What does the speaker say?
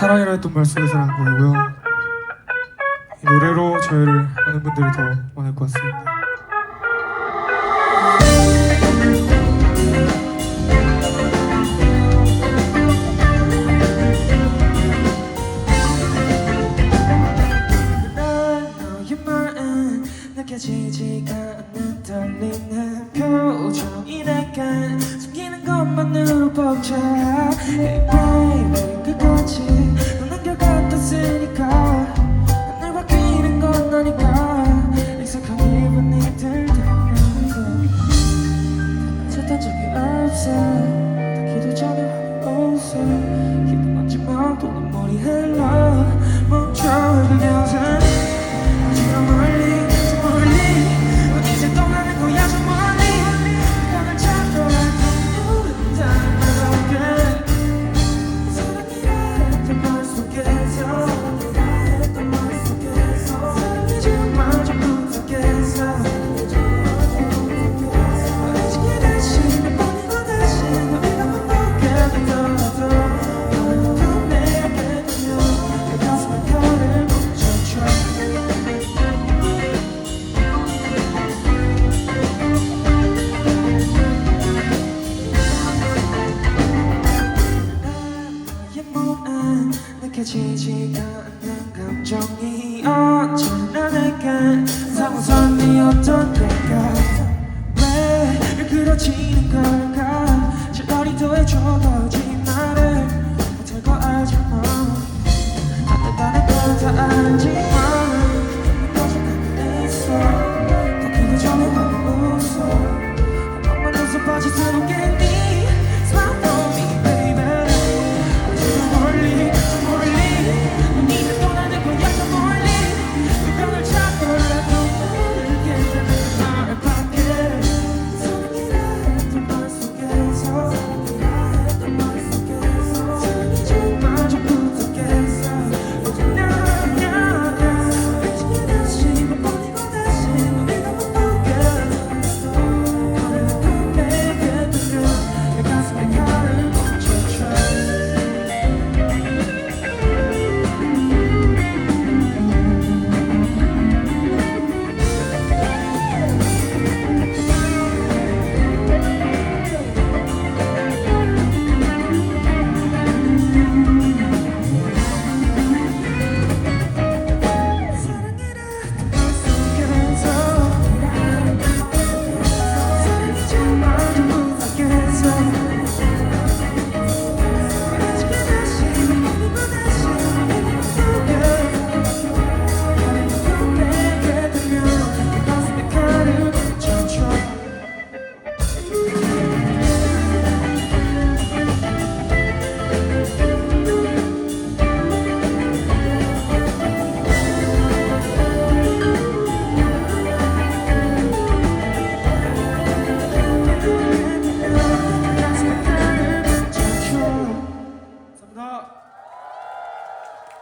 사랑이라 했던 말 속에서라는 거고요. 이 노래로 저희를 아는 분들이 더 많을 것 같습니다. 지지가 않는 떨림 않는 감정이 언제나 내게 상선이었던 내가 왜 그러지는 걸까? 차라리 더해줘 거짓말을. 못할 거 알지만 안된다는 걸다 알지.